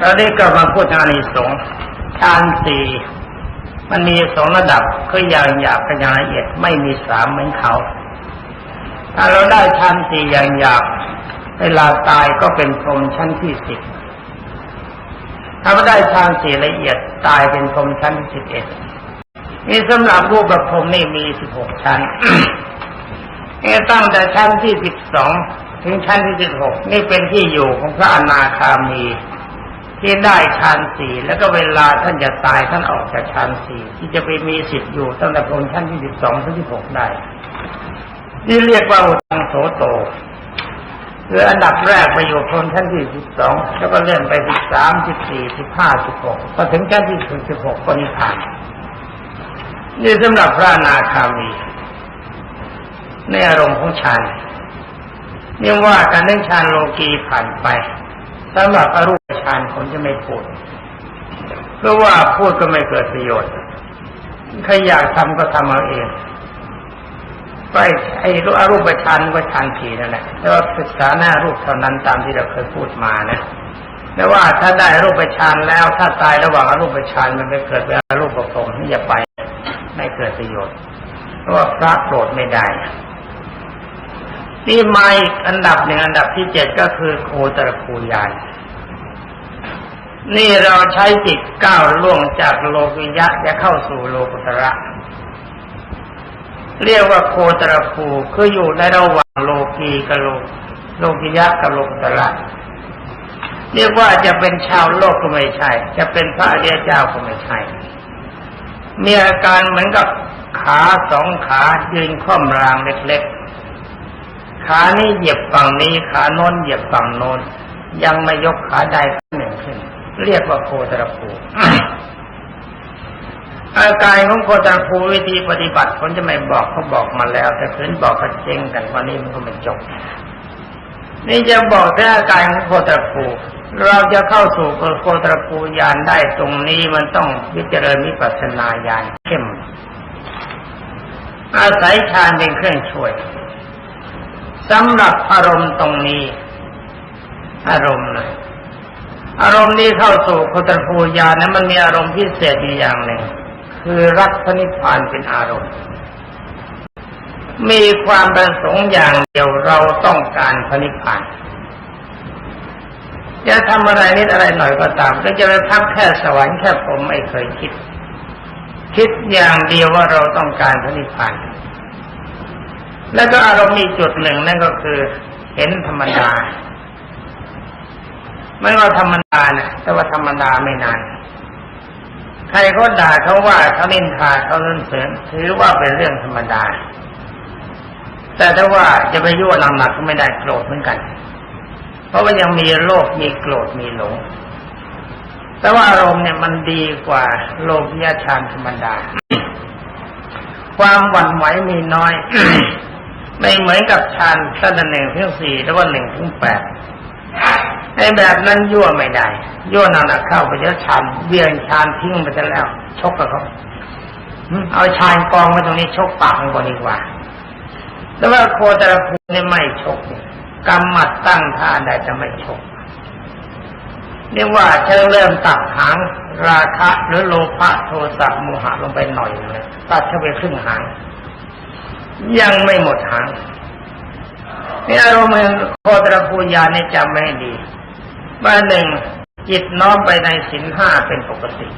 เราได้กลับมาพูดอานิสงส์ฌานสี่มันมีสองระดับคืออย่างหยาบกับอย่างละเอียดไม่มีสามเหมือนเขา ถ้าเราได้ฌานสี่อย่างหยาบเวลาตายก็เป็นพรหมชั้นที่สิบถ้าไม่ได้ฌานสี่ละเอียดตายเป็นพรหมชั้นที่สิบเอ็ดนี่สำหรับรูปประพรหมนี่มีสิบหกชั้นนี่ตั้งแต่ชั้นที่สิบสองถึงชั้นที่สิบหกนี่เป็นที่อยู่ของพระอนาคามี ที่ได้ฌานสี่แล้วก็เวลาท่านจะตายท่านออกจากฌานสี่ที่จะไปมีสิทธิ์อยู่ตั้งแต่พรหมชั้นที่สิบสองถึงสิบหกได้นี่เรียกว่าอุตังโสโตคืออันดับแรกไปอยู่พรหมชั้นที่สิบสองแล้วก็เลื่อนไปสิบสามสิบสี่สิบห้าสิบหกพอถึงชั้นที่สิบหกก็นิพพานนี่สำหรับพระนาคามีในอารมณ์ของฌานนี่ว่าการเล่นฌานโลกีผ่านไป สำหรับอรูปฌานผมจะไม่พูด เพราะว่าพูดก็ไม่เกิดประโยชน์ใครอยากทำก็ทำเอาเองไปไอ้รูปอรูปฌานก็ฌานผีนั่นแหละแต่ว่าศึกษาหน้ารูปเท่านั้นตามที่เราเคยพูดมานะแต่ว่าถ้าได้รูปฌานแล้ว ถ้าตายระหว่างอรูปฌานมันไปเกิดเป็นอรูปประพรมนี่อย่าไปไม่เกิดประโยชน์ เพราะว่าพระโปรดไม่ได้ นี่มาอีกอันดับหนึ่งอันดับที่เจ็ดก็คือโคตรภูยานนี่เราใช้จิตก้าวล่วงจากโลกิยะจะเข้าสู่โลกุตระ เรียกว่าโคตรภูคืออยู่ในระหว่างโลกีกับโลโลกิยะกับโลกุตระ เรียกว่าจะเป็นชาวโลกก็ไม่ใช่ จะเป็นพระอริยเจ้าก็ไม่ใช่ มีอาการเหมือนกับขาสองขายืนค่อมรางเล็กๆ ขานี้เหยียบฝั่งนี้ขาโน้นเหยียบฝั่งโน้น ยังไม่ยกขาใดขหนึ่งขึ้น เรียกว่าโคตรภูอาการของโคตรภูวิธีปฏิบัติผมจะไม่บอกเขาบอกมาแล้ว แต่คืนบอกเขาเจ๊งกันวันนี้มันก็ไม่จบนี่จะบอกแต่อาการของโคตรภูเราจะเข้าสู่โคตรภูญาณได้ตรงนี้มันต้องวิจารณวิปัสสนาญาณเข้มอาศัยฌานเป็นเครื่องช่วย สำหรับอารมณ์ตรงนี้ อารมณ์นะอารมณ์นี้เข้าสู่โคตรภูญานั้นมันมีอารมณ์พิเศษอยู่อย่างหนึ่ง คือรักพระนิพพานเป็นอารมณ์ มีความประสงค์อย่างเดียวเราต้องการพระนิพพานจะทำอะไรนิดอะไรหน่อยก็ตามก็จะไปพักแค่สวรรค์แค่ผมไม่เคยคิด คิดอย่างเดียวว่าเราต้องการพระนิพพาน แล้วก็อารมณ์มีจุดหนึ่งนั่นก็คือ เห็นธรรมดา ไม่ว่าธรรมดานะแต่ว่าธรรมดาไม่นานใครเขาด่าเขาว่าเขาเล่นทาเขาเล่นเสริญถือว่าเป็นเรื่องธรรมดา แต่ถ้าว่าจะไปยั่วหนักก็ไม่ได้โกรธเหมือนกัน เพราะว่ายังมีโลภมีโกรธมีหลง แต่ว่าอารมณ์เนี่ยมันดีกว่าโลภยาฌานธรรมดา ความหวั่นไหวมีน้อย ไม่เหมือนกับฌานขั้นหนึ่งถึงสี่แล้วก็หนึ่งถึงแปดไอ้แบบนั้นยั่วไม่ได้ ยั่วนั่นนะเข้าไปจะฌานเบี่ยงฌานทิ้งไปซะแล้ว ชกกับเขาเอาฌานกองไว้ตรงนี้ชกปากมันก่อนดีกว่าแต่ว่าโคตรภูนี่ไม่ชกกำหมัดตั้งท่าได้จะไม่ชกเรียกว่าเธอเริ่มตัดหางราคะหรือโลภะโทสะโมหะลงไปหน่อยเลยตัดเข้าไปครึ่งหาง ยังไม่หมดหางนี่อารมณ์โคตรภูญาเนี่ยจำไม่ดีว่านหนึ่งจิตน้อมไปในสินห้าเป็นปกติ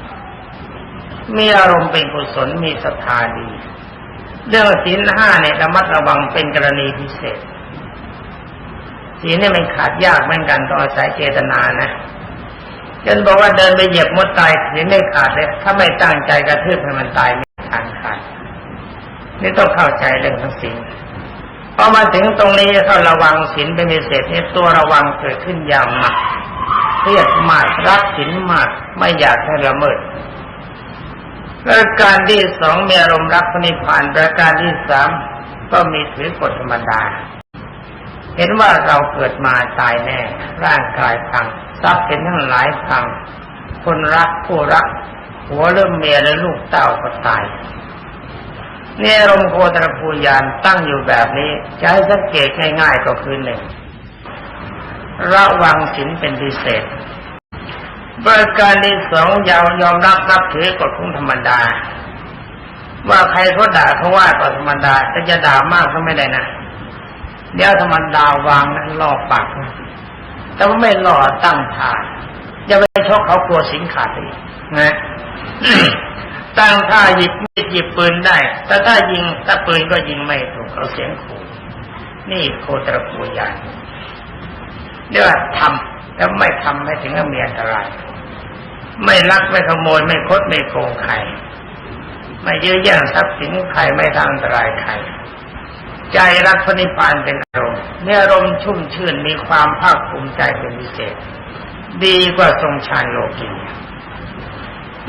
มีอารมณ์เป็นกุศลมีศรัทธาดี เรื่องศีลห้าเนี่ยระมัดระวังเป็นกรณีพิเศษศีเนี่ยมันขาดยากเหมือนกันต้องอาศัยเจตนานะจนบอกว่าเดินไปเหยียบมดตายศีลไม่ขาดเลย ถ้าไม่ตั้งใจกระทืบให้มันตายไม่ทางขาด นี่ต้องเข้าใจเรื่องของศีลพอมาถึงตรงนี้เขาระวังศีลเป็นพิเศษนี่ตัวระวังเกิดขึ้นอย่างมากเครียดมากรักศีลมากไม่อยากให้ละเมิดประการที่สองมีอารมณ์รักพระนิพพานประการที่สามก็มีถือกฎธรรมดา เห็นว่าเราเกิดมาตายแน่ ร่างกายพังทรัพย์เป็นทั้งหลายพังคนรักผู้รัก หัวเริ่มเมียและลูกเต้าก็ตาย นี่อารมณ์โคตรภูยานตั้งอยู่แบบนี้จะให้สังเกตง่ายๆก็คือหนึ่งระวังศีลเป็นพิเศษประการที่สองยาวยอมรับนับถือกฎของธรรมดา ว่าใครเขาด่าเขาว่าก็ธรรมดาแต่จะด่ามากก็ไม่ได้นะเดี๋ยวธรรมดาวางนั้นล่อปากแต่ว่าไม่ล่อตั้งท่าอย่าไปชกเขากลัวสินขาดอีกนะ ตั้งท่าหยิบมีดหยิบปืนได้ แต่ถ้ายิงถ้าปืนก็ยิงไม่ถูกเขาเสียงขู่นี่โคตรปูยานเรียกว่าทำแล้วไม่ทำให้ถึงกับมีอันตราย ไม่ลักไม่ขโมยไม่คดไม่โกงใครไม่ยื้อแย่งทรัพย์สินใครไม่ทำอันตรายใครใจรักพระนิพพานเป็นอารมณ์เมื่ออารมณ์ชุ่มชื่นมีความภาคภูมิใจเป็นพิเศษ ดีกว่าทรงฌานโลกี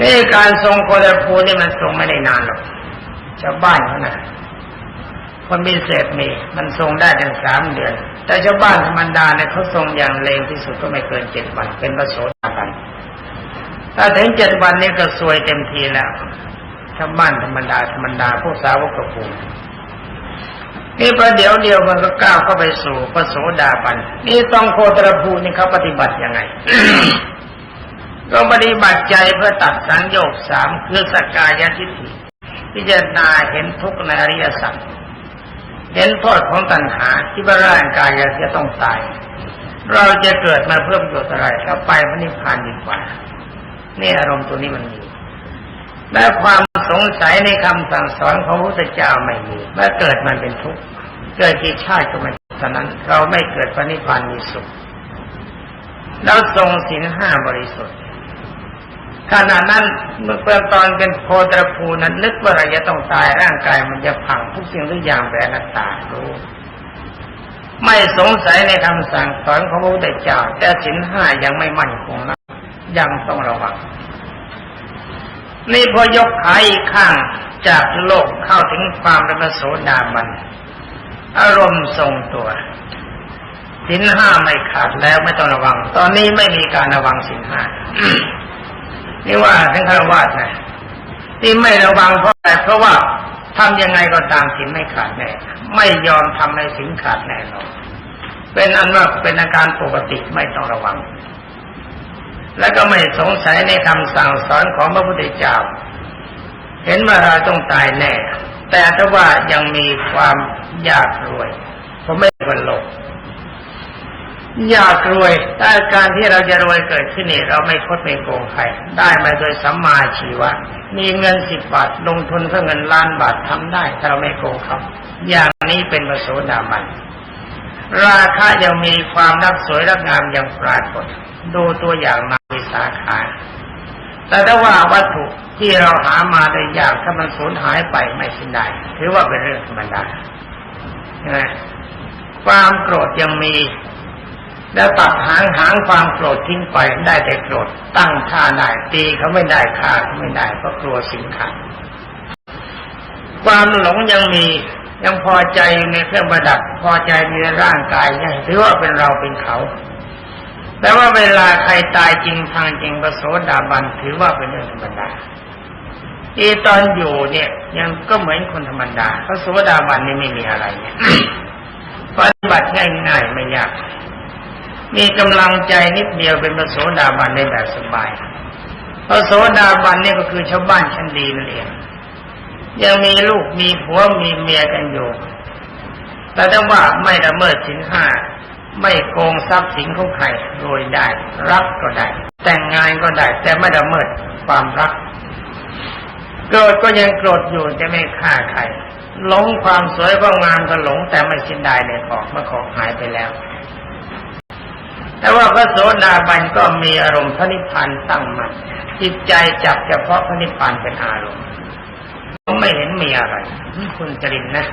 นี่การทรงโคดภูนี่มันทรงไม่ได้นานหรอกชาวบ้านเขานะคนพิเศษมีมันทรงได้ถึงสามเดือน แต่ชาวบ้านธรรมดาเนี่ยเขาทรงอย่างเลวที่สุดก็ไม่เกินเจ็ดวัน เป็นพระโสดาบันถ้าถึงเจ็ดวันนี้ก็สวยเต็มทีแล้วชาวบ้านธรรมดาธรรมดาพวกสาวกกระปูนี่ประเดี๋ยวเดียวมันก็ก้าวเข้าไปสู่พระโสดาบัน นี่ต้องโคตรภูนี่เขาปฏิบัติยังไง ก็ปฏิบัติใจเพื่อตัดสังโยกสามคือสกายทิฏฐิพิจารณาเห็นทุกข์ในอริยสัจเห็นโทษของตัณหาที่ว่าร่างกายจะต้องตาย เราจะเกิดมาเพื่อประโยชน์อะไรเราไปพระนิพพานดีกว่านี่อารมณ์ตัวนี้มันมีและความสงสัยในคำสั่งสอนของพระพุทธเจ้าไม่มีเมื่อเกิดมันเป็นทุกข์เกิดกี่ชาติก็ไม่ฉะนั้นเราไม่เกิดพระนิพพานมีสุขแล้วทรงศีลห้าบริสุทธิ์ ขณะนั้นเมื่อตอนเป็นโคตรภูนั้นนึกว่าเราจะต้องตายร่างกายมันจะพังทุกสิ่งทุกอย่างแบบนัตตารู้ไม่สงสัยในคำสั่งสอนของพระพุทธเจ้าแต่ศีลห้ายังไม่มั่นคงนะยังต้องระวังนี่พอยกขาอีกข้างจากโลกเข้าถึงความเป็นโสดาบัน อารมณ์ทรงตัวสินห้าไม่ขาดแล้วไม่ต้องระวัง ตอนนี้ไม่มีการระวังสินห้า นี่ว่าทั้งคารวะนะที่ไม่ระวังเพราะอะไรเพราะว่าทำยังไงก็ตามสินไม่ขาดแน่ไม่ยอมทำให้สินขาดแน่นอนเป็นอันว่าเป็นอาการปกติไม่ต้องระวัง แล้วก็ไม่สงสัยในคำสั่งสอนของพระพุทธเจ้า เห็นว่าเราต้องตายแน่ แต่ถ้าว่ายังมีความอยากรวยผมไม่เป็นโลก อยากรวยแต่การที่เราจะรวยเกิดขึ้นนี่เราไม่คดไม่โกงใครได้มาโดยสัมมาชีวะ มีเงินสิบบาทลงทุนเพื่อเงินล้านบาททำได้ถ้าเราไม่โกงเขาอย่างนี้เป็นประโสดาบันราคายังมีความรักสวยรักงามยังปรากฏ ดูตัวอย่างมาวิสาขา แต่ถ้าว่าวัตถุที่เราหามาได้ยากถ้ามันสูญหายไปไม่สิ้นได้ถือว่าเป็นเรื่องธรรมดาใช่ไหมความโกรธยังมี แล้วตัดหางหางความโกรธทิ้งไปได้แต่โกรธตั้งท่าได้ตีเขาไม่ได้ฆ่าเขาไม่ได้เพราะกลัวสินค้าความหลงยังมียังพอใจในเครื่องประดับพอใจในร่างกายยังถือว่าเป็นเราเป็นเขา แต่ว่าเวลาใครตายจริงทางจริงประโสดาบันถือว่าเป็นเรื่องธรรมดาอีตอนอยู่เนี่ย ยังก็เหมือนคนธรรมดาพระโสดาบันนี่ไม่มีอะไรเนี่ยปฏิบัติง่ายๆไม่ยาก มีกำลังใจนิดเดียวเป็นพระโสดาบันได้แบบสบายพระโสดาบันนี่ก็คือชาวบ้านชั้นดีนั่นเองยังมีลูกมีผัวมีเมียกันอยู่ แต่ถ้าว่าไม่ละเมิดสินห้าไม่โกงทรัพย์สินของใครรวยได้ รักก็ได้ แต่งงานก็ได้ แต่ไม่ละเมิดความรักโกรธก็ยังโกรธอยู่จะไม่ฆ่าใครหลงความสวยความงามก็หลงแต่ไม่สิ้นได้ในของเมื่อของหายไปแล้ว แต่ว่าพระโสดาบันก็มีอารมณ์พระนิพพานตั้งมัน่นจิตใจจับเฉพาะพระนิพพานเป็นอารมณ์ไม่เห็นมีอะไรนี่คุณจรินนะ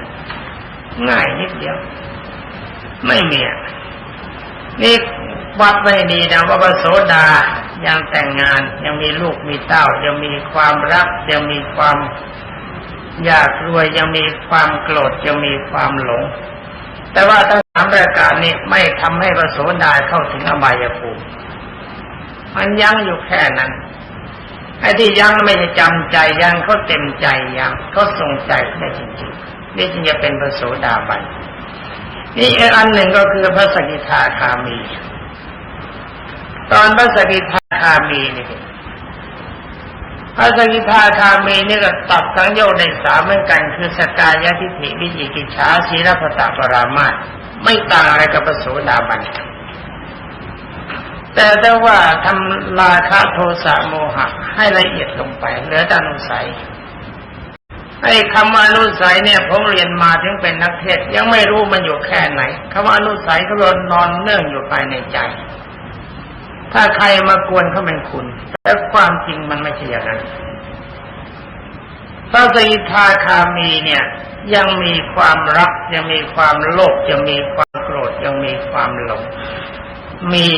ง่ายนิดเดียว ไม่มีนี่วัดไว้ดีนะว่าพระโสดายังแต่งงาน ยังมีลูกมีเต้า ยังมีความรัก ยังมีความอยากรวยยังมีความโกรธยังมีความหลง แต่ว่าทั้งสามประการนี้ไม่ทำให้พระโสดาเข้าถึงอบายภูมิมันยังอยู่แค่นั้นไอ้ที่ยังไม่จะจำใจยังเขาเต็มใจยังเขาทรงใจได้จริงๆนี่จึงจะเป็นพระโสดาบันนี่อ,อันหนึ่งก็คือพระสกิทาคามี ตอนพระสกิทาคามีนี่ พระสกิทาคามีนี่ก็ตัดสังโยชน์ในสามเหมือนกัน คือสกายทิฏฐิวิจิกิจฉาศีลปตะปรามาสไม่ต่างอะไรกับพระโสดาบันแต่ถ้าว่าทำราคะโทสะโมหะ ให้ละเอียดลงไปเหลือแต่อนุสัยไอ้คำว่าอนุสัยเนี่ยผมเรียนมาถึงเป็นนักเทศยังไม่รู้มันอยู่แค่ไหนคำว่าอนุสัยเขาโดนนอนเนื่องอยู่ภายในใจ ถ้าใครมากวนเขาเป็นคุณ แต่ความจริงมันไม่ใช่อย่างนั้นพระสีทาคามีเนี่ย ยังมีความรัก ยังมีความโลภยังมีความโกรธยังมีความหลงมี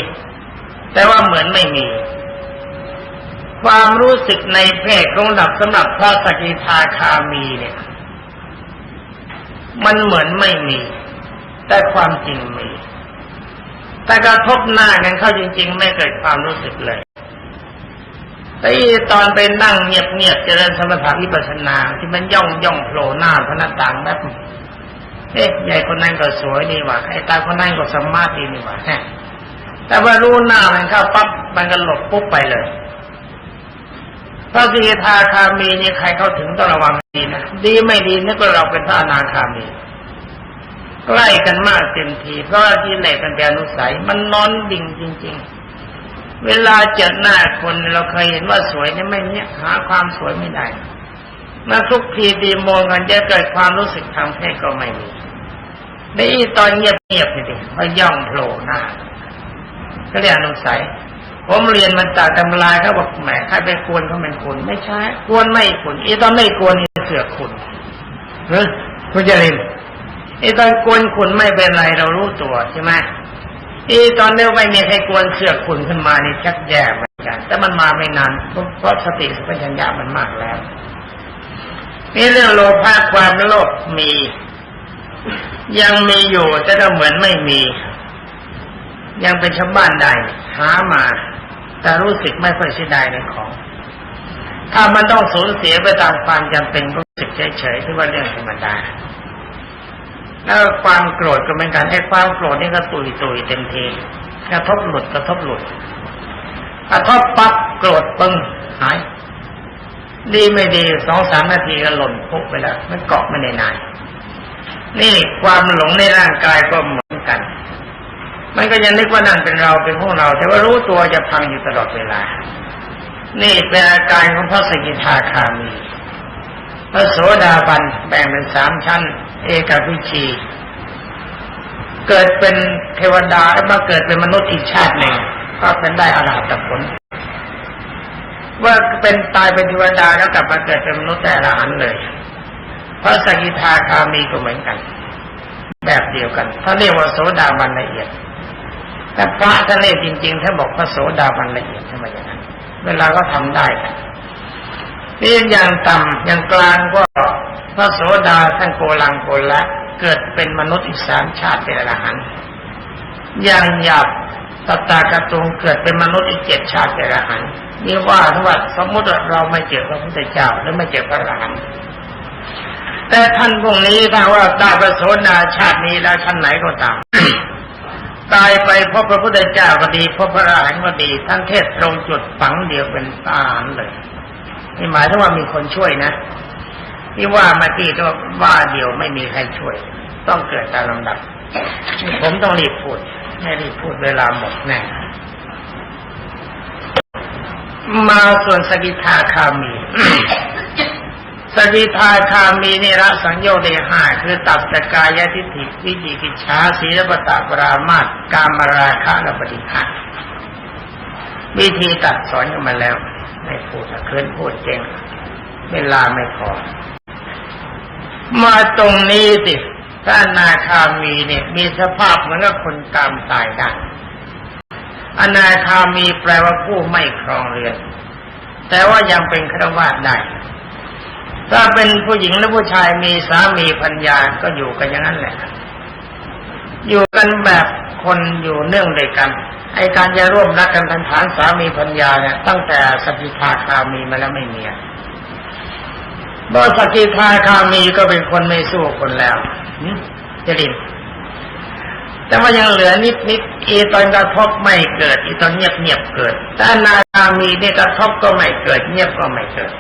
แต่ว่าเหมือนไม่มี ความรู้สึกในเพศของดับสำหรับพระสกิทาคามีเนี่ย มันเหมือนไม่มี แต่ความจริงมี แต่กระทบหน้ากันเข้าจริง ๆ ไม่เกิดความรู้สึกเลยแต่ตอนไปนั่งเงียบๆเจริญสมถะวิปัสสนาที่มันย่องย่องโผล่หน้าพนักต่างแบบเอ๊ะใหญ่คนนั้นก็สวยดีว่ะไอ้ตาคนนั้นก็สมาธินี่ว่ะแต่ว่ารู้หน้ามันเข้าปั๊บมันก็หลบปุ๊บไปเลยพระสีทาคามีนี่ใครเข้าถึงต้องระวังดีนะดีไม่ดีนี่ก็เราเป็นพระอนาคามี ใกล้กันมากเต็มที เพราะที่เหล็กมันเป็นอนุสัย มันนอนดิ่งจริง ๆ เวลาเจอหน้าคนเราเคยเห็นว่าสวยนี่ไม่เนี่ยหาความสวยไม่ได้มาทุกทีดีมองกันจะเกิดความรู้สึกทางเพศก็ไม่มีนี่ตอนเงียบๆนี่ดิพย่องโผล่หน้าก็เรียกอนุสัยผมเรียนมันจากตำรายเขาบอกแหมใครไปกวนเขาเป็นคุณไม่ใช่กวนไม่คุณอีตอนไม่กวนนี่เสือกคุณเฮ้ยคุณจะเรียน ไอีตอนกวนคุณไม่เป็นไรเรารู้ตัวใช่ไหมไอีตอนเนี้ไม่มีใครกวนเสือกคุณขึ้นมานี่ชักแย่เหมือนกัน แต่มันมาไม่นานเพราะสติสัมปชัญญะมันมากแล้วนี่เรื่องโลภะความโลภมี ยังมีอยู่แต่ก็เหมือนไม่มี ยังเป็นชาวบ้านได้หามา แต่รู้สึกไม่ค่อยเสียดายในของ ถ้ามันต้องสูญเสียไปตามความจำเป็นก็รู้สึกเฉยๆที่ว่าเรื่องธรรมดา แล้วความโกรธก็เหมือนกันไอ้ความโกรธนี่ก็ตุยตุยเต็มทีกระทบหลุดกระทบหลุดกระทบปั๊บโกรธปึ้งหาย ดีไม่ดีสองสามนาทีก็หล่นพุกไปแล้วมันเกาะไม่ได้นานนี่ความหลงในร่างกายก็เหมือนกัน มันก็ยังนึกว่านั่นเป็นเราเป็นพวกเรา แต่ว่ารู้ตัวจะพังอยู่ตลอดเวลา นี่เป็นอาการของพระสกิทาคามี พระโสดาบันแบ่งเป็นสามชั้น เอกวิชี เกิดเป็นเทวดามาเกิดเป็นมนุษย์อีกชาติหนึ่งก็เป็นได้อรหัตผล ว่าเป็นตายเป็นเทวดาแล้วกลับมาเกิดเป็นมนุษย์ได้อรหันเลยพระสกิทาคามีก็เหมือนกัน แบบเดียวกันเขาเรียกว่าโสดาบันละเอียด แต่พระท่านเรียกจริงๆถ้าบอกพระโสดาบันละเอียดทำไมอย่างนั้น เวลาก็ทำได้ นี่อย่างต่ำอย่างกลางก็พระโสดาท่านโกลังโกละเกิดเป็นมนุษย์อีกสามชาติเป็นอรหันต์อย่างหยาบตตากระตุงเกิดเป็นมนุษย์อีกเจ็ดชาติเป็นอรหันต์นี่ว่าถ้าว่าสมมติเราไม่เจอพระพุทธเจ้าหรือไม่เจอพระอรหันต์แต่ท่านพวกนี้ถ้าว่าตายประโสดาชาตินี้แล้วท่านไหนก็ตามตายไปพบพระพุทธเจ้าก็ดีพบพระอรหันต์ก็ดีท่านเทศตรงจุดฝังเดียวเป็นตาหันเลย นี่หมายถึงว่ามีคนช่วยนะที่ว่ามาที่ก็ว่าเดียวไม่มีใครช่วย ต้องเกิดตามลำดับนี่ผมต้องรีบพูดไม่รีบพูดเวลาหมดแน่มาส่วนสกิทาคามีสกิทาคามีนี่ละสังโยชน์ได้ห้าคือตับตะกายทิฏฐิวิจิกิจฉาศีลปตะปรามาตกามราคะและปฏิฆาวิธีตัดสอนกันมาแล้ว ไม่พูดเคลื่อนพูดเจงเวลาไม่พอ มาตรงนี้สิถ้านาคามีเนี่ย มีสภาพเหมือนกับคนกามตายได้อนาคามีแปลว่าผู้ไม่ครองเรือน แต่ว่ายังเป็นฆราวาสได้ ถ้าเป็นผู้หญิงและผู้ชายมีสามีพัญญาก็อยู่กันอย่างนั้นแหละ อยู่กันแบบคนอยู่เนื่องด้วยกัน ไอการจะร่วมรักกันทันฐานสามีพัญญาเนี่ยตั้งแต่สกิทาคามีมาแล้วไม่มีบอสกิทาคามีก็เป็นคนไม่สู้คนแล้วจะดินแต่ว่ายังเหลือนิดนิดอีตอนกระทบไม่เกิด อีตอนเงียบเงียบเกิดแต่นาคามีเนี่ยกระทบก็ไม่เกิด เงียบก็ไม่เกิด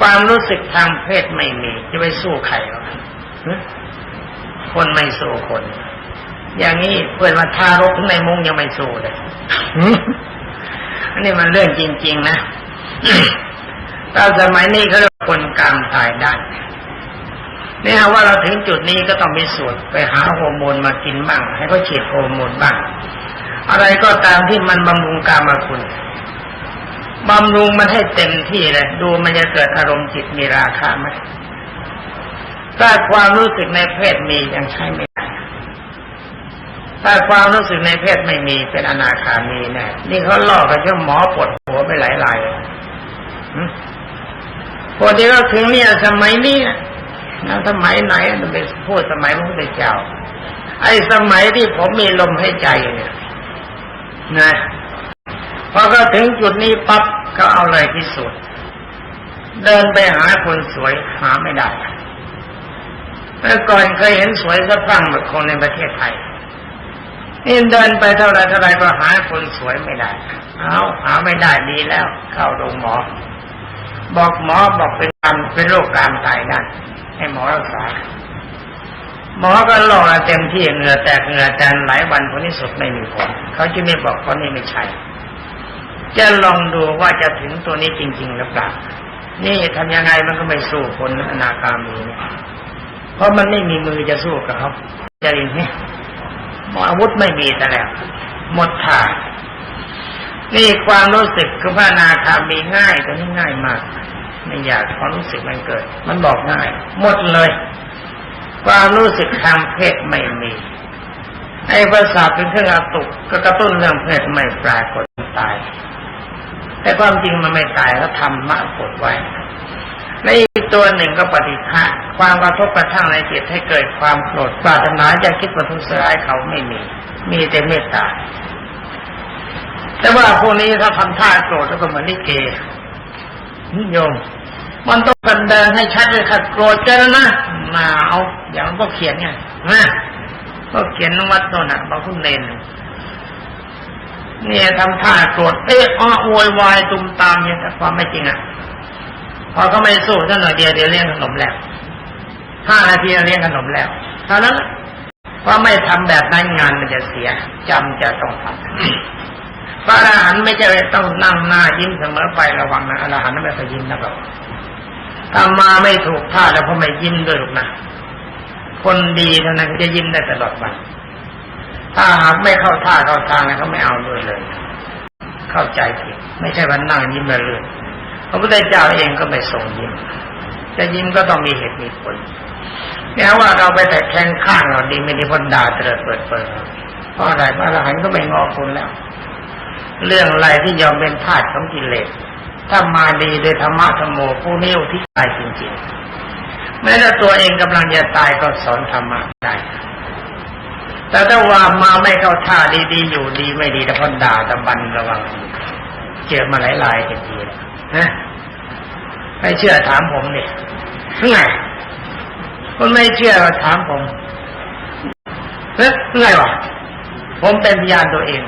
ความรู้สึกทางเพศไม่มี จะไปสู้ใครหรอคนไม่สู้คน อย่างนี้เพื่อนมาทารกในมุ้งยังไม่สู้เลยหึอันนี้มันเรื่องจริง ๆ นะถ้าสมัยนี้เขาเรียกว่าคนกลางตายได้นี่ฮะว่าเราถึงจุดนี้ก็ต้องมีส่วนไปหาฮอร์โมนมากินบ้าง ให้เขาฉีดฮอร์โมนบ้าง อะไรก็ตามที่มันบำรุงกามาคุณบำรุงมันให้เต็มที่เลยดูมันจะเกิดอารมณ์จิตมีราคาไหมถ้าความรู้สึกในเพศมียังใช้ไม่ได้ ถ้าความรู้สึกในเพศไม่มีเป็นอนาคามีแน่นี่เขาลอกันช่วหมอปวดหัวไปหลายรายหึปกติก็ถึงเนี่ยสมัยนี้นะสมัยไหนมันเป็นพูดสมัยพระพุทธเจ้า ไอ้สมัยที่ผมมีลมให้ใจเนี่ยนะพอก็ถึงจุดนี้ปั๊บก็เอาเลยที่สุด เดินไปหาคนสวยหาไม่ได้เมื่อก่อนเคยเห็นสวยสะพรั่งแบบคนในประเทศไทย นี่เดินไปเท่าไรเท่าไรก็หาคนสวยไม่ได้ เอาหาไม่ได้ดีแล้ว เข้าโรงหมอ บอกหมอบอกเป็นการเป็นโรคการตายนั่นให้หมอรักษา หมอก็ลองเต็มที่เหงื่อแตกเหงื่อแตนหลายวันผลที่สุดไม่มีผลเขาจะไม่บอกคนนี้ไม่ใช่จะลองดูว่าจะถึงตัวนี้จริง ๆ หรือเปล่า นี่ทำยังไงมันก็ไม่สู้คนอนาคามีเนี่ย เพราะมันไม่มีมือจะสู้กับเขาจะยิงเนี่ย อาวุธไม่มีแต่แล้ว หมดทางนี่ความรู้สึกคือพระนาคามีง่ายตัวนี้ง่ายมาก ไม่อยากความรู้สึกมันเกิด มันบอกง่าย หมดเลย ความรู้สึกทางเพศไม่มีไอ้ประสาทเป็นเครื่องกระตุกก็กระตุ้นเรื่องเพศไม่ปรากฏตาย แต่ความจริงมันไม่ตายแล้วทำมะกดไว้ ในอีกตัวหนึ่งก็ปฏิฆะความกระทบกระทั่งในจิตให้เกิดความโกรธปรารถนาจะคิดประทุษร้ายเขาไม่มี มีแต่เมตตา แต่ว่าพวกนี้ถ้าทำท่าโกรธแล้วก็เหมือนนิเกนิยม มันต้องแสดงให้ชัดเลยค่ะโกรธกันนะมาเอาอย่างก็เขียนไงนะก็เขียนวัดโน่นน่ะบางคุณเนนเนี่ยทำท่าโกรธเอ๊ะอ้อโวยวายตุมตามเนี่ยแต่ความไม่จริงอะ พอเขาไม่สู้ท่านหน่อยเดียวเดี๋ยวเลี้ยงขนมแล้วห้านาทีเลี้ยงขนมแล้วเท่านั้นเพราไม่ทำแบบนั้นงานมันจะเสียจำจะต้องทำพระอรหันต์ไม่ใช่ต้องนั่งหน้ายิ้มเสมอไประวังนะอรหันต์ไม่เคยยิ้มนะครับถ้ามาไม่ถูกท่าแล้วเขาไม่ยิ้มด้วยหรอกนะคนดีเท่านั้นจะยิ้มได้ตลอดวันถ้าหากไม่เข้าท่าเข้าทางนะเขาไม่เอาด้วยเลย เข้าใจผิดไม่ใช่วันนั่งยิ้มเลย พระพุทธเจ้าเองก็ไม่ทรงยิ้มจะยิ้มก็ต้องมีเหตุมีผลแม้ว่าเราไปแต่แข้งข้างเราดีไม่ได้พ้นด่าเตลิดเปิดเปิดเพราะอะไรพระอรหันต์ก็ไม่งอคุณแล้ว เรื่องอะไรที่ยอมเป็นทาสของกิเลสถ้ามาดีโดยธรรมะธรรมโมผู้นี้อุทิศตายจริงๆแม้แต่ตัวเองกำลังจะตายก็สอนธรรมะได้แต่ถ้าว่ามาไม่เข้าท่าดีๆอยู่ดีไม่ดีแต่พ้นด่าตะบันระวัง เจอมาหลายๆทีแล้ว นะไม่เชื่อถามผมเนี่ยไงคุณไม่เชื่อถามผมเฮ้ยไงวะผมเป็นพยานตัวเอง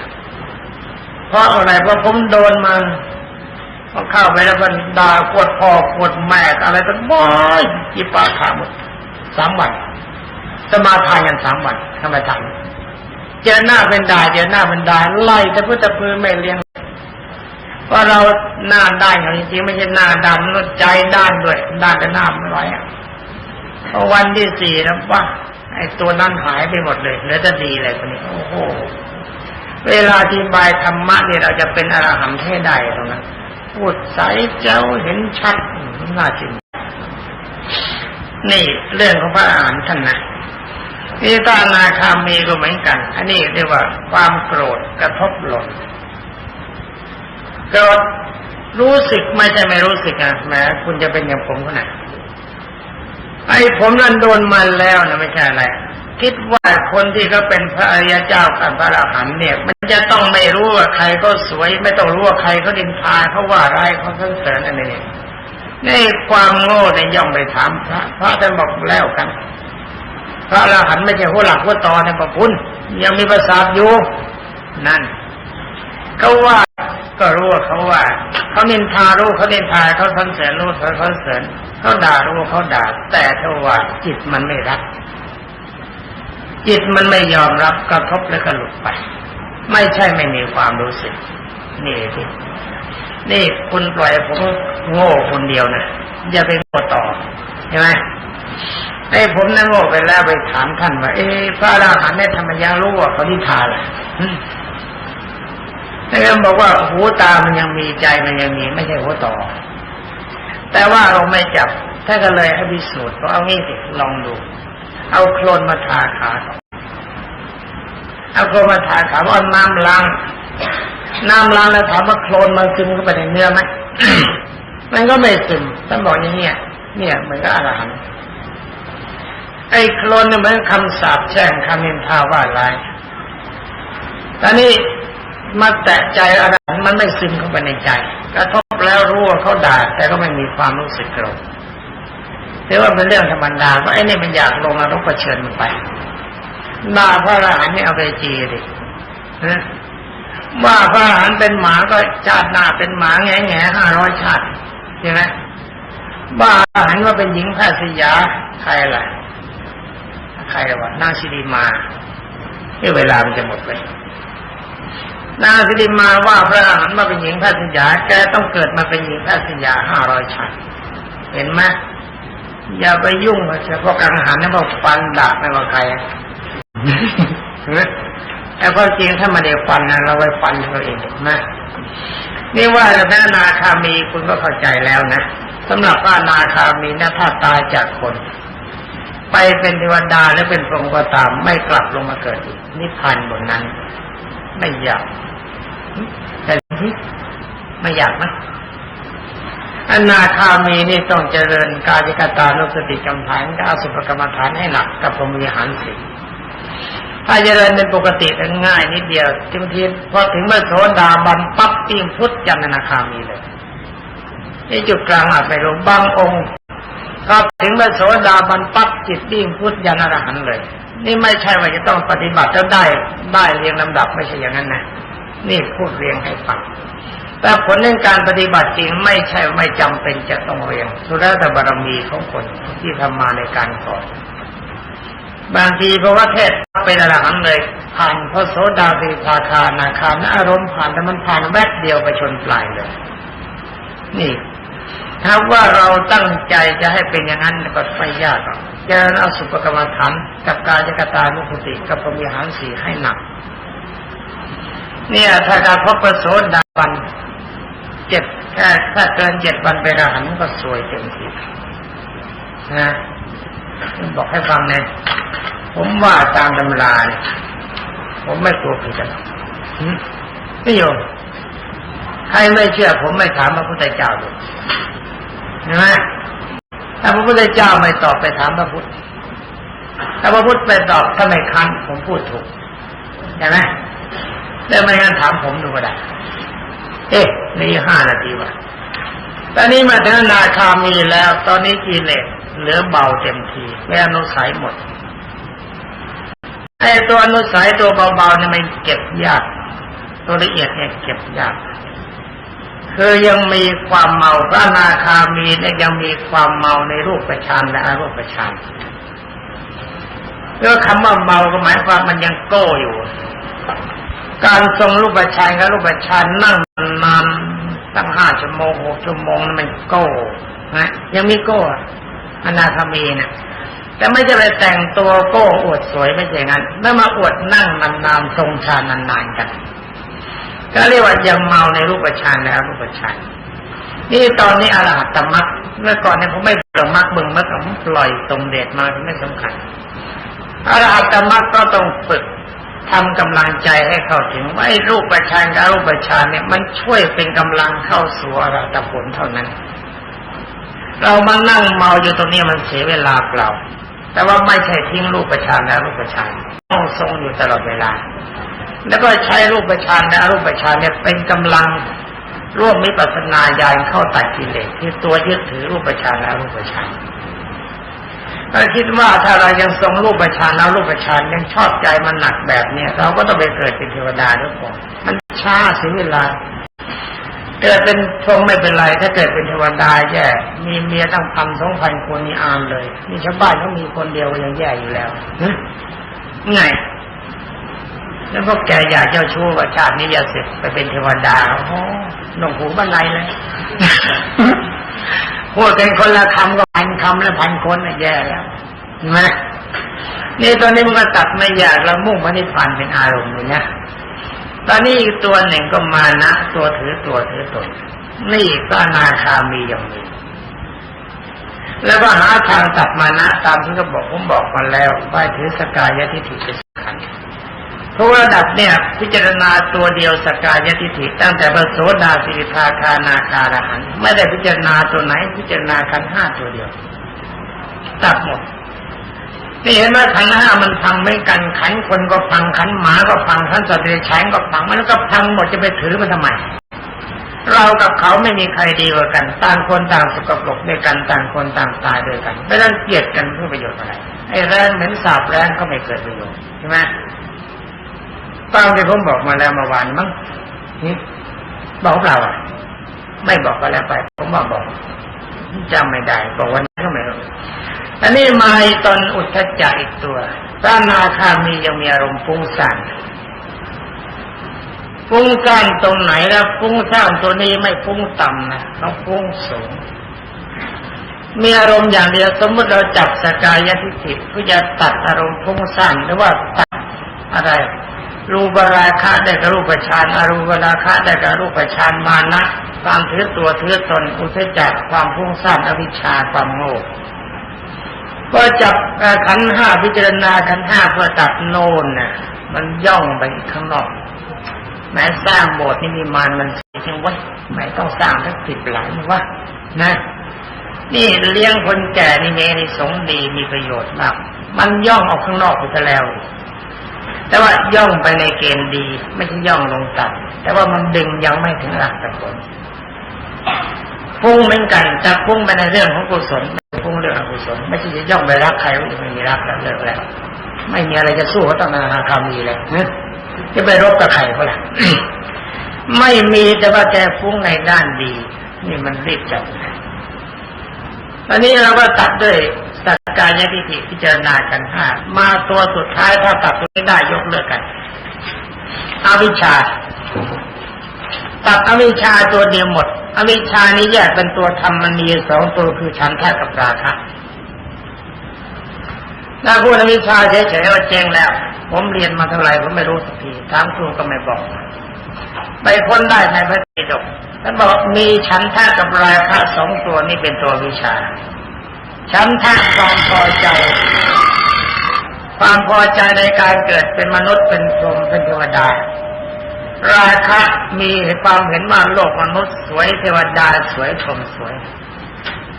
เพราะอะไรเพราะผมโดนมันพอเข้าไปแล้วมันด่าปวดพ่อปวดแม่อะไรกันบ่อยจีปาขาหมดสามวันสมาทานกันสามวันทำไมทำเจอหน้าเป็นด่าเจอหน้าเป็นด่าไล่แต่พื่อจะพือไม่เลี้ยง ว่าเราหน้าด้านอย่างจริงๆไม่ใช่หน้าดำแล้วใจด้านด้วย ด้านแต่หน้าไม่ไหวพอวันที่สี่แล้วว่าไอ้ตัวนั้นหายไปหมดเลยเหลือแต่ดีอะไรคนนี้โอ้โหเวลาอธิบายธรรมะเนี่ยเราจะเป็นอรหันต์ให้ได้ตรงนั้นพูดใสเจ้าเห็นชัดน่าจริงนี่เรื่องของพระอรหันต์ท่านนะนี่ตานาคามีก็เหมือนกัน อันนี้เรียกว่าความโกรธกระทบหล่น ก็รู้สึกไม่ใช่ไม่รู้สึกอะแหมคุณจะเป็นอย่างผมขนาดไอ้ผมนั่นโดนมันแล้วนะไม่ใช่อะไร คิดว่าคนที่เขาเป็นพระอริยเจ้ากับพระอรหันต์เนี่ย มันจะต้องไม่รู้ว่าใครก็สวย ไม่ต้องรู้ว่าใครเขาดินทาเขาว่าร้ายเขาเสริญอะไรนี่นี่ความโง่เนี่ยย่อมไปถามพระพระท่านบอกแล้วกัน พระอรหันต์ไม่ใช่หัวหลักหัวตอนะพระคุณยังมีประสาทอยู่นั่นเขาว่า ก็รู้ว่าเขาว่าเขานินทารู้เขาเนินทาเขาสรรเสริญรู้เขาสรรเสริญเขาด่ารู้เขาด่า แต่ถ้าว่าจิตมันไม่รับ จิตมันไม่ยอมรับกระทบแล้วก็หลุดไป ไม่ใช่ไม่มีความรู้สึก นี่ที่นี่คุณปล่อยผมโง่คนเดียวนะอย่าไปโง่ต่อใช่ไหมไอ้ผมนั่งโง่ไปแล้วไปถามท่านว่าเอ๊ะพระอรหันต์เนี่ยทำไมยังรู้ว่าเขานิทาล่ะ หึไอ้ท่านบอกว่าหูตามันยังมีใจมันยังมีไม่ใช่หัวต่อ แต่ว่าเราไม่จับท่านก็เลยให้พิสูจน์เพราะเอางี้สิลองดู เอาโคลนมาทาขาเอาโคลนมาทาขาว่าเอาน้ำล้างน้ำล้างแล้วถามว่าโคลนมันซึมเข้าไปในเนื้อไหมมันก็ไม่ซึมท่านบอกอย่างเงี้ยเนี่ยเหมือนกับอรหันต์ไอ้โคลนเนี่ยเหมือนคำสาปแช่งคำนินทาว่าร้ายตอนนี้ มาแตะใจอรหันต์มันไม่ซึมเข้าไปในใจกระทบแล้วรู้ว่าเขาด่าแต่ก็ไม่มีความรู้สึกโกรธถือว่าเป็นเรื่องธรรมดาเพราะไอ้นี่มันอยากลงนรกก็เชิญมันไปด่าพระอรหันต์นี่เอาไปจีดินะว่าพระอรหันต์เป็นหมาก็ชาติหน้าเป็นหมาแง่แง่ห้าร้อยชาติใช่ไหมว่าระอรหันต์ว่าเป็นหญิงแพทย์สยาใครล่ะใครวะนางสิริมาเมื่อเวลามันจะหมดไป นางสิริมาว่าพระอรหันต์มาเป็นหญิงแพทย์สยาแกต้องเกิดมาเป็นหญิงแพทย์สยาห้าร้อยชาติเห็นไหมอย่าไปยุ่งเฉพาะกังหันนะบอกฟันดักไม่ว่าใครแต่ความจริงถ้ามาเดี๋ยวฟันนะเราไว้ฟันเราเองนะนี่ว่าพระนาคามีคุณก็เข้าใจแล้วนะสำหรับพระนาคามีนะถ้าตายจากคน ไปเป็นเทวดาหรือเป็นพรหมก็ตามไม่กลับลงมาเกิดอีกนิพพานบนนั้น ไม่อยากแต่ที่ไม่อยากนะอนาคามีนี่ต้องเจริญกายกตานุสติกรรมฐานก้าสุภกรรมฐานให้หนักกับพรมีหารสิถ้าเจริญเป็นปกติก็ง่ายนิดเดียวจงทีพอถึงเมื่อโสดาบันปั๊บติ้งพุทธจันนาคามีเลยนี่จุดกลางอาจไปลงบางองค์ ก็ถึงเมื่อโสดาบันปั๊บจิตติ้งพุทธยันอรหันเลย นี่ไม่ใช่ว่าจะต้องปฏิบัติแล้วได้ได้เรียงลำดับไม่ใช่อย่างนั้นนะนี่พูดเรียงให้ฟังแต่ผลเรื่องการปฏิบัติจริงไม่ใช่ไม่จำเป็นจะต้องเรียงสุดแล้วแต่บารมีของคนที่ทำมาในการก่อนบางทีเพราะว่าเทศเป็นอรหันเลย ผ่านพระโสดาสีภาคานาคานะอารมณ์ผ่านแต่มันผ่านแวบเดียวไปชนปลายเลย นี่ ถ้าว่าเราตั้งใจจะให้เป็นอย่างนั้นก็ไม่ยากหรอกจะเอาสุปกรรมฐานกับกายกตานุสติกับพรมีหารสีให้หนัก เนี่ยถ้าการพบประโสดาบันเจ็ดแค่ถ้าเกินเจ็ดวันไปอรหันก็สวยเต็มทีนะบอกให้ฟังนะผมว่าตามตำราเนี่ยผมไม่กลัวผิดหรอกไม่โยมใครไม่เชื่อผมไม่ถามพระพุทธเจ้าดูเห็นไหมถ้าพระพุทธเจ้าไม่ตอบไปถามพระพุทธถ้าพระพุทธไปตอบถ้าไม่คันผมพูดถูกเห็นไหมแต่ไม่งั้นถามผมดูก็ได้ เอ๊ะนี่ห้านาทีวะตอนนี้มาถึงนาคามีแล้ว ตอนนี้กิเลสเหลือเบาเต็มทีไม่อนุสัยหมดไอ้ตัวอนุสัยตัวเบาๆเนี่ยมันเก็บยากตัวละเอียดเนี่ยเก็บยาก คือยังมีความเมาพระนาคามีเนี่ยยังมีความเมาในรูปประชานและอรูปประชานเรื่อคำว่าเมาก็หมายความมันยังโก้อยู่ การทรงรูปฌานกับรูปฌานนั่งนานตั้งห้าชั่วโมงหกชั่วโมงมันโก้นะยังมีโก้อนาคามีนะแต่ไม่จะไปแต่งตัวโก้อวดสวยไม่ใช่งั้นแล้วมาอวดนั่งนานๆทรงฌานนานๆกัน ก็เรียกว่ายังเมาในรูปฌานและรูปฌานนี่ตอนนี้อรหัตตมรรคเมื่อก่อนเนี่ยผมไม่ปล่อยมรรคบึงมรรคผมปล่อยตรงเดชมาไม่สำคัญอรหัตตมรรคก็ต้องฝึกทำกำลังใจให้เข้าถึงว่าไอ้รูปประชานกับรูปประชานเนี่ยมันช่วยเป็นกำลังเข้าสู่อรหัตผลเท่านั้น เรามานั่งเมาอยู่ตรงนี้มันเสียเวลาเปล่าแต่ว่าไม่ใช่ทิ้งรูปประชานและรูปประชานต้องทรงอยู่ตลอดเวลา แล้วก็ใช้รูปประชานและรูปประชานเนี่ยเป็นกำลังร่วมมิปัสนาญาณเข้าตัดกิเลสที่ตัวยึดถือรูปประชานและรูปประชานถ้าคิดว่าถ้าเรายังทรงรูปประชานแล้วรูปประชานยังชอบใจมันหนักแบบเนี้ยเราก็ต้องไปเกิดเป็นเทวดาด้วยกันมันช้าเสียเวลาเกิดเป็นชงไม่เป็นไร ถ้าเกิดเป็นเทวดาแย่มีเมียตั้งพันสองพันคนนี่อานเลย มีชาวบ้านเขามีคนเดียวยังแย่อยู่แล้วฮะไง แล้วพวกแกอยากเจ้าชู้กับชาตินี้อย่าเสร็จไปเป็นเทวดาโอ้หหนวกหูบันไลเลยพูดกันคนละคำก็พันคำแล้วพันคนน่ะแย่แล้วนไหมนี่ตอนนี้มันก็ตัดไม่อยากเรามุ่งพระนิพพานเป็นอารมณ์เลยนะตอนนี้อีกตัวหนึ่งก็มานะตัวถือตัวถือตนนี่ก็นาคามีอย่างนี้แล้วก็หาทางตัดมานะตามที่เขาบอกผมบอกมาแล้วว่าถือสกายทิฏฐิเป็น ทุกระดับเนี่ยพิจารณาตัวเดียวสกายทิฏฐิตั้งแต่พระโสดาสิริทาคานาคารหันไม่ได้พิจารณาตัวไหน พิจารณาขันห้าตัวเดียว ตัดหมดนี่เห็นไหมขันห้ามันพังไม่กันขันคนก็พังขันหมาก็พังขันสัตว์เดรัจฉานก็พังมันก็พังหมดจะไปถือมันทำไมเรากับเขาไม่มีใครดีกว่ากัน ต่างคนต่างสกปรกด้วยกันต่างคนต่างตายด้วยกันไม่ต้องเกลียดกันเพื่อประโยชน์อะไรไอ้แรงเหมือนสาบแรงก็ไม่เกิดประโยชน์ใช่ไหม ตามที่ผมบอกมาแล้วเมื่อวานมั้งนี่บอกเปล่าอะไม่บอกก็แล้วไป ผมว่าบอกจำไม่ได้ บอกวันนี้ก็ไม่รู้อันนี้มาอีตอนอุทธจักอีกตัวพระนาคามียังมีอารมณ์ฟุ้งซ่านฟุ้งซ่านตรงไหนแล้วฟุ้งซ่านตัวนี้ไม่ฟุ้งต่ำนะต้องฟุ้งสูง มีอารมณ์อย่างเดียวสมมติเราจับสกายทิฏฐิเพื่อจะตัดอารมณ์ฟุ้งซ่านหรือว่าตัดอะไร รูปราคะได้กับรูปฌานอรูปราคะได้กับรูปฌานมานะความถือตัวถือตนอุทจักความฟุ้งซ่านอวิชชาความโง่ก็จับขันห้าพิจารณาขันห้าเพื่อตัดโน่นน่ะ มันย่องไปข้างนอกแม้สร้างโบสถ์นี่มีมารมันสีจังวะแม้ต้องสร้างทั้งสิบหลังวะนะ นี่เลี้ยงคนแก่นี่มีในสงส์ดีมีประโยชน์มาก มันย่องออกข้างนอกไปแล้ว แต่ว่าย่องไปในเกณฑ์ดี ไม่ใช่ย่องลงต่ำแต่ว่ามันดึงยังไม่ถึงหลักตะผลพุ่งเหมือนกันจะพุ่งไปในเรื่องของกุศลไม่พุ่งเรื่องอกุศลไม่ใช่จะย่องไปรักใครว่าไม่มีรักแล้วเลิกแล้ว ไม่มีอะไรจะสู้เขาต้องนาคามีเลยนะจะไปรบกับใครก็ล่ะไม่มีแต่ว่าแกฟุ้งในด้านดี นี่มันรีบจับตอนนี้เราก็ตัดด้วย สักกายทิฏฐิพิจารณากันห้ามาตัวสุดท้ายถ้าตัดไม่ได้ยกเลิกกัน อวิชชา ตัดอวิชชาตัวเดียวหมด อวิชชานี้แยกเป็นตัวธรรมมันมีสองตัวคือฉันทะกับราคะถ้าพูดอวิชชาเฉยๆว่าเจงแล้ว ผมเรียนมาเท่าไหร่ผมไม่รู้สักทีถามครูก็ไม่บอก ไปค้นได้ในพระติดกท่านบอกมีฉันทะกับราคะสองตัวนี้เป็นตัววิชา ฉันทะความพอใจ ความพอใจในการเกิดเป็นมนุษย์เป็นพรหมเป็นเทวดา ราคะมีความเห็นว่าโลกมนุษย์สวยเทวดาสวยพรหมสวย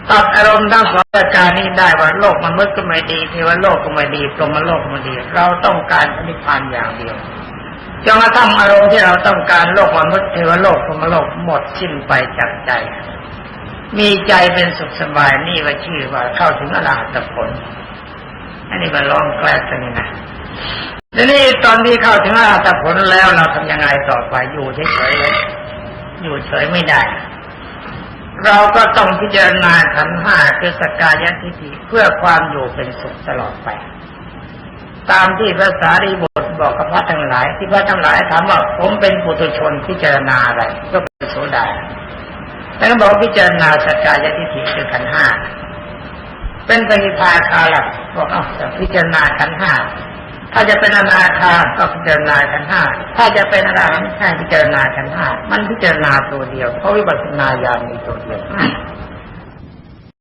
ตัดอารมณ์ทั้งสองประการนี้ได้ว่าโลกมนุษย์ก็ไม่ดีเทวโลกก็ไม่ดีพรหมโลกก็ไม่ดี เราต้องการพระนิพพานอย่างเดียวจนกระทั่งอารมณ์ที่เราต้องการโลกมนุษย์เทวโลกพรหมโลกหมดสิ้นไปจากใจ มีใจเป็นสุขสบายนี่ว่าชื่อว่าเข้าถึงอรหัตผล อันนี้มันร้องแกล้กันนี่นะทีนี้ตอนที่เข้าถึงอรหัตผลแล้วเราทำยังไงต่อไปอยู่เฉยๆเลยอยู่เฉยไม่ได้ เราก็ต้องพิจารณาขันห้าคือสกายทิฏฐิเพื่อความอยู่เป็นสุขตลอดไป ตามที่พระสารีบุตรบอกกับพระทั้งหลาย ที่พระทั้งหลายถามว่าผมเป็นปุถุชนพิจารณาอะไรก็เป็นโสดา แล้วก็บอกพิจารณาสกกายทิฏฐิคือขันห้าเป็นปณิพาคาลักบอกเอ้าพิจารณาขันห้าถ้าจะเป็นอนาคาก็พิจารณาขันห้าถ้าจะเป็นอรหันต์ให้พิจารณาขันห้ามันพิจารณาตัวเดียวเพราะวิปัสสนาญาณมีตัวเดียว